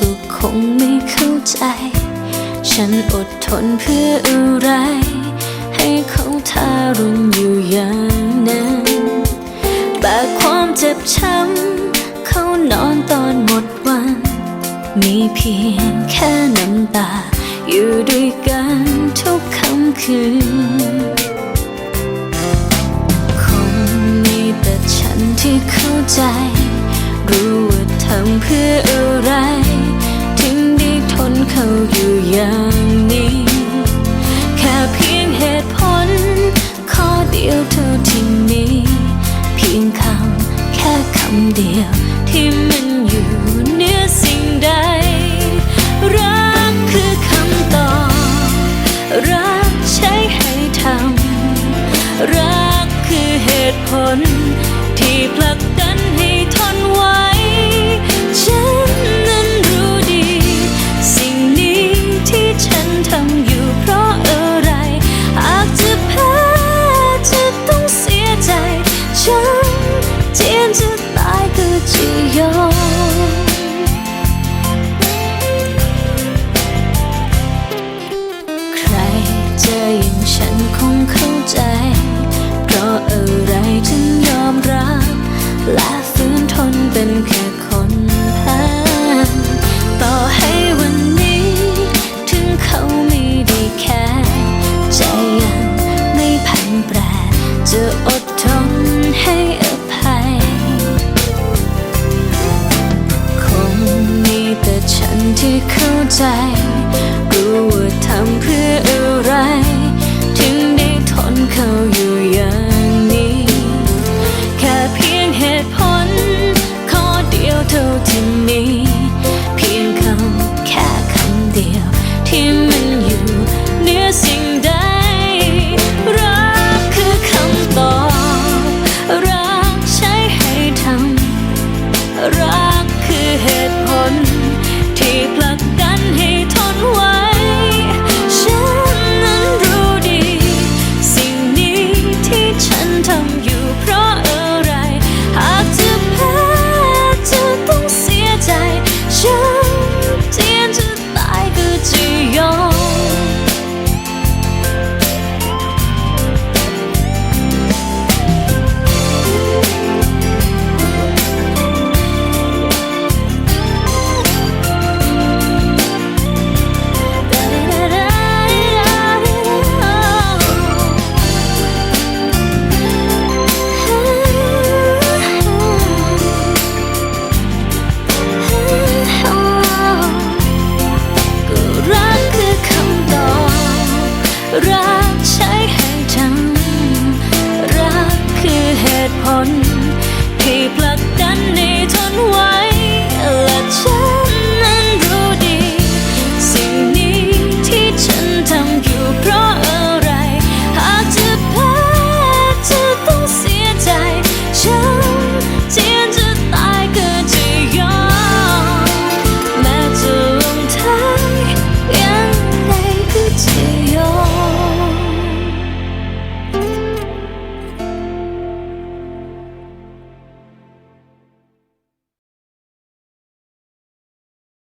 ก็คงไม่เข้าใจ ฉันอดทนเพื่ออะไร ให้เขาทารุณอยู่อย่างนั้นแบกความเจ็บช้ำเขานอนตอนหมดวัน มีเพียงแค่น้ำตา อยู่ด้วยกันทุกค่ำคืน คนที่ผลัก และฝืนทนเป็นแค่คนแพ้ต่อให้วันนี้ ถึงเขาไม่ได้แค่ใจยังไม่พันแปรจะอดทนให้อภัย คงมีแต่ฉันที่เข้าใจ รู้ว่าทำเพื่อ